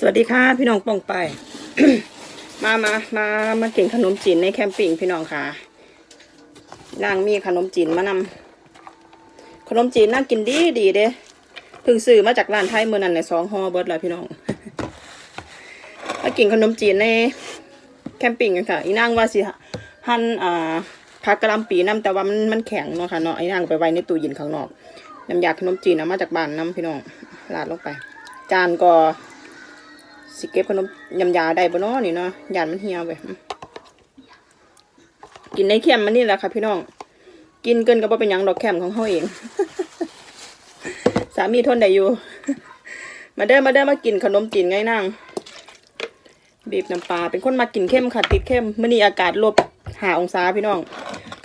สวัสดีค่ะ พี่น้องป่องไป มามามามากินขนมจีนในแคมปิ้งพี่น้องค่ะนางมีขนมจีนมานำขนมจีนน่ากินดีดีเด้เพิ่งซื้อมาจากร้านไทยเมื่อนั้นในสองห่อเบิร์ดแล้วพี่น้องมากินขนมจีนในแคมปิ้งกันค่ะอีนางว่าสิหั่นอ่าผักกะหล่ำปีน้ำแต่ว่ามันมันแข็งเนาะค่ะเนาะอีนางไปไว้ในตู้เย็นข้างนอกน้ำยาขนมจีนเอามาจากบ้านน้ำพี่น้องราดลงไป จานก็ สิเก็บขนมยำยาได้บ่เนาะนี่เนาะยานมันเหี่ยวไปกินในแคมมันนี่แหละค่ะพี่น้อง กินเกินก็บ่เป็นหยังดอกแคมป์ของเฮาเอง สามีทนได้อยู่ มาเด้อมาเด้อมากินขนมจีนไงนางบีบน้ำปลาเป็นคนมากินเข้มค่ะติดเข้มมื้อนี้อากาศลบหาองศาพี่น้อง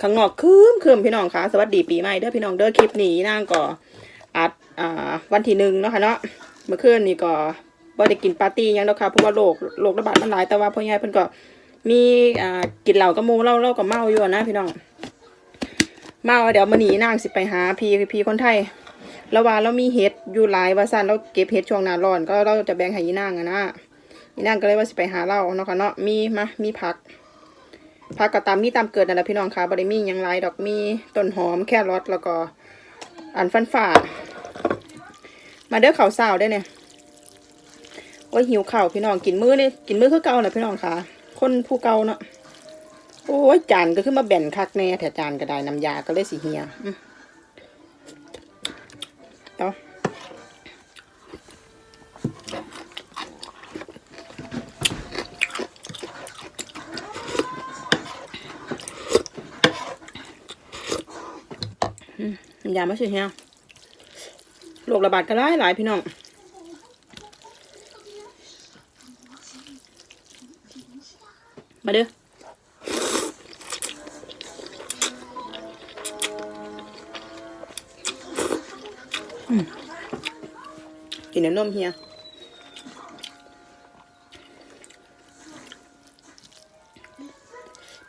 ข้างนอกคืมคืมพี่น้องค่ะสวัสดีปีใหม่เด้อพี่น้องเด้อคลิปนี้นางก็อัดอ่าวันที่หนึ่งเนาะค่ะเนาะเมื่อคืนนี้ก็ บ่ได้กินปาร์ตี้ยังดอกค่ะเพราะว่าโรคโรคระบาดมันหลายแต่ว่าพ่อใหญ่เพิ่นก็มีอ่ากินเหล้ากับหมู่เล่าเล่ากับเมาอยู่นะพี่น้องเมาเดี๋ยวมื้อนี้นางสิไปหาพี่พี่คนไทยแล้วว่าเรามีเห็ดอยู่หลายว่าซั่นเราเก็บเห็ดช่วงหน้าร้อนก็เราจะแบ่งให้อีนางอะนะอีนางก็เลยว่าสิไปหาเราเนาะค่ะเนาะมีมามีผักผักก็ตามมีตามเกิดนั่นแหละพี่น้องค่ะบ่ได้มียังหลายดอกมีต้นหอมแครอทแล้วก็อันฟันฝ่ามาเด้อข้าวเช้าได้เนี่ย อ้ยหิวข้าวพี่น้องกินมื้อนี่กินมื้อคือเก่าแหละพี่น้องค่ะ คนผู้เก่าเนาะโอ้ยจานก็ขึ้นมาแบ่นคักแน่แต่จานก็ได้น้ำยาก็เลยสิเฮียเอาน้ำยาไม่ใช่เฮียโรคระบาดก็หลายหลายพี่น้อง มาเด้ออืมกินน้ำนมเฮีย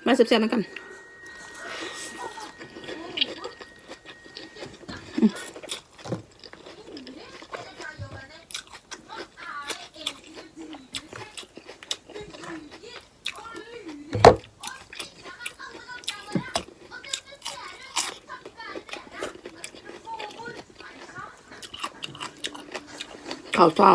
มาเสียบๆมากัน ข้าวเจ้า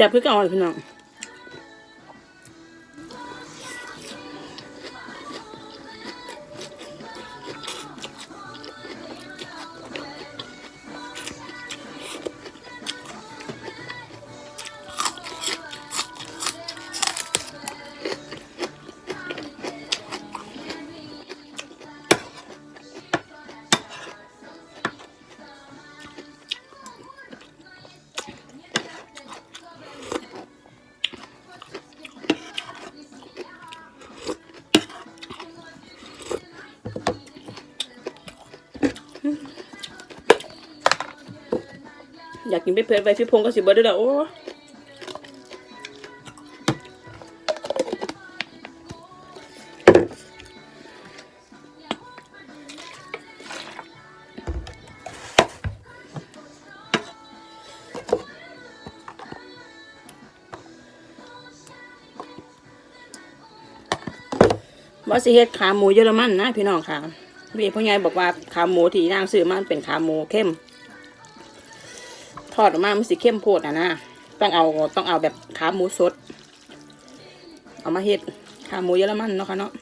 แซ่บคือเก่าเลยพี่น้อง กินไปเพื่อนไปพี่พงก็สิเบิร์ดด้วยละโอ้ว่าสิเฮ็ดขาหมูเยอรมันนะพี่น้องค่ะพี่พ่อใหญ่บอกว่าขาหมูที่นางซื้อมันเป็นขาหมูเข้ม ทอดออกมามันสีเข้มโพดอะนะต้องเอาต้องเอาแบบขาหมูสด เอามาเห็ดขาหมูเยอรมันเนาะค่ะเนาะ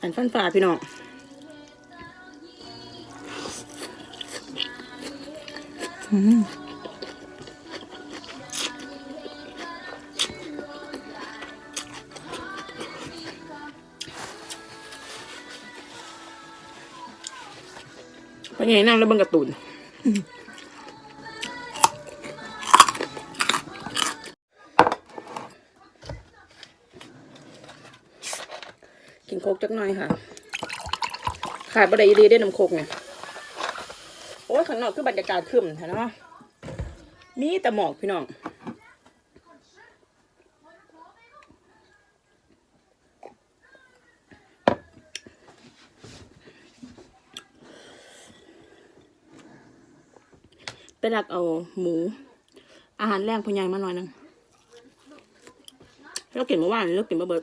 อันฟันฝ่าพี่น้องอืม ไปไงนั่งแล้วเบิ่งการ์ตูนกินโคกจักหน่อยค่ะ ขาดบะไดดีได้น้ำโคกเนี่ยโอ้ยข้างนอกคือบรรยากาศขึ้นเนไหมมีแต่หมอกพี่น้อง ไปดักเอาหมู อาหารแรงพญายมาหน่อยหนึงเราเก็บมาว่านเลิกกินเมาเบิด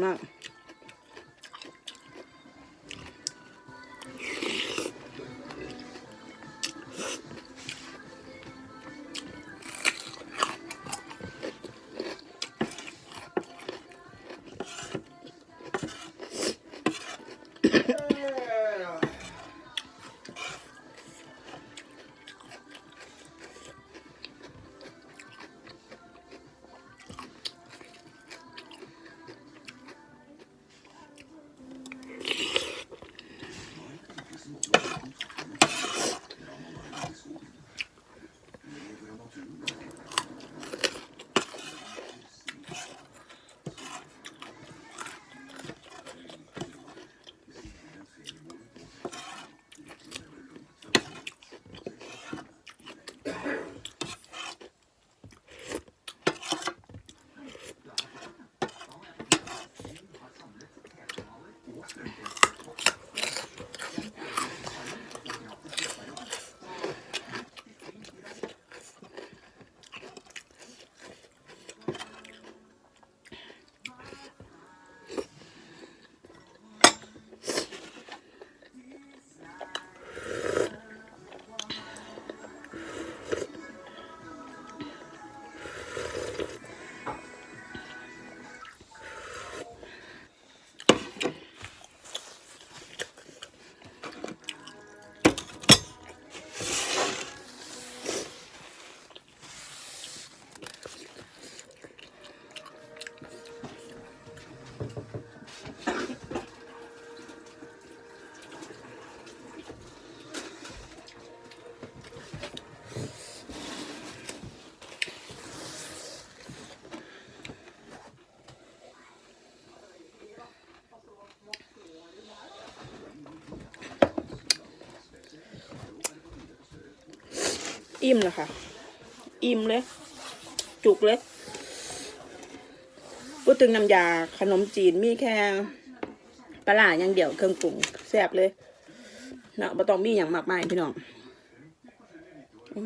nā. อิ่มแล้วค่ะ อิ่มเลย จุกเลยพูดถึงน้ำยาขนมจีนมีแค่ปลาอย่างเดียวเครื่องปรุงแซ่บเลยเนาะบ่ต้องมีอย่างมากมายพี่น้องอ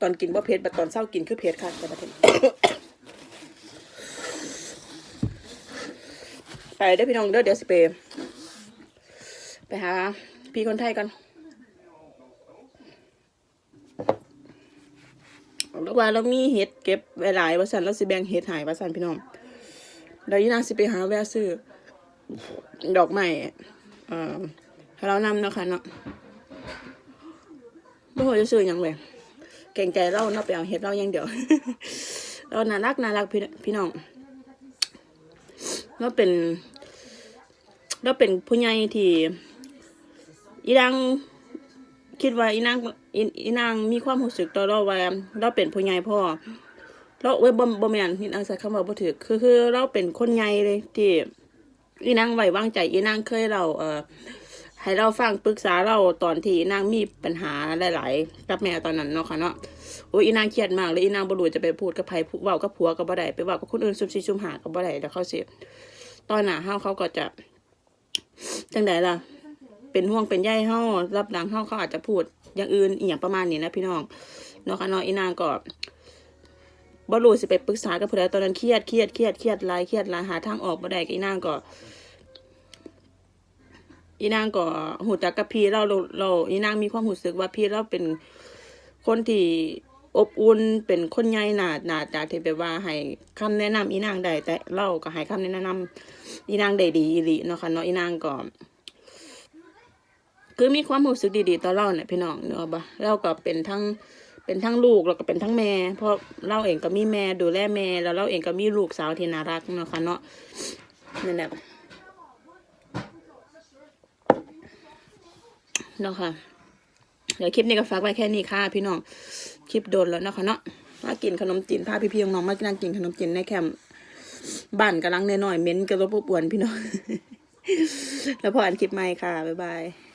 ตอนกินบ่เผ็ดแต่ตอนเศร้ากินคือเผ็ดค่ะแต่ประเทศไปเด้พี่น้องเด้อเดี๋ยวสิไปไปหาพี่คนไทยกันแล้ ว่าเรามีเห็ดเก็บไว้หลายว่าสันเราสิแบ่งเห็ดหายว่าสันพี่น้องเดี๋ยวยีนาสิไปหาแวะซื้อดอกไม้เอ่อเรานำเนาะค่ะเนาะบ่ฮู้จะซื้อยังเลยเก่งใจเราเนาะไปเอาเห็ดเราอย่างเดียวเราน่ารักน่ารักพี่พี่น้องเราเป็นเราเป็นผู้ใหญ่ที่อีนาง คิดว่าอีนางอีนางมีความรู้สึกต่อเราว่าเราเป็นผู้ใหญ่พ่อเราเว้ยบ่บ่แม่นอีนางใช้คำว่าบ่ถูกคือคือเราเป็นคนใหญ่เลยที่อีนางไว้วางใจอีนางเคยเราเอ่อให้เราฟังปรึกษาเราตอนที่อีนางมีปัญหาหลาย ๆ กับแม่ตอนนั้นเนาะค่ะเนาะโอ้ยอีนางเครียดมากเลยอีนางบ่รู้จะไปพูดกับไผพูดเว้ากับผัวก็บ่ได้ไปเว้ากับคนอื่นซุบซิบซุมหาก็บ่ได้แล้วเขาสิตอนหน้าเฮาเขาก็จะจังไดล่ะ เป็นห่วงเป็นใยเฮารับหลังเฮาเขาอาจจะพูดอย่างอื่นอีหยังประมาณนี้นะพี่น้องเนาะค่ะเนาะอีนางก็บ่รู้สิไปปรึกษากับผู้ใดตอนนั้นเครียดเครียดเครียดเครียดลายเครียดลายหาทางออกบ่ได้ก็อีนางก็อีนางก็หูจักกับพี่เราเราเราอีนางมีความรู้สึกว่าพี่เราเป็นคนที่อบอุ่นเป็นคนใหญ่หนาหนาจากที่แบบว่าให้คำแนะนำอีนางได้แต่เราก็ให้คำแนะนำอีนางได้ดีอีหลีเนาะค่ะเนาะอีนางก็ คือมีความรู้สึกดีๆต่อเราเนี่ยพี่น้องเนาะบ่เราก็เป็นทั้งเป็นทั้งลูกแล้วก็เป็นทั้งแม่เพราะเราเองก็มีแม่ดูแลแม่แล้วเราเองก็มีลูกสาวที่น่ารักเนาะค่ะเนาะนั่นแหละเนาะค่ะเดี๋ยวคลิปนี้ก็ฝากไว้แค่นี้ค่ะพี่น้องคลิปโดนแล้วเนาะค่ะเนาะมากินขนมจีนพาพี่ๆน้องๆมานั่งกินขนมจีนในแคมป์บ้านกำลังเน้อยเม้นกระรบอบอวนพี่น้องแล้วพออ่านคลิปใหม่ค่ะบ๊ายบาย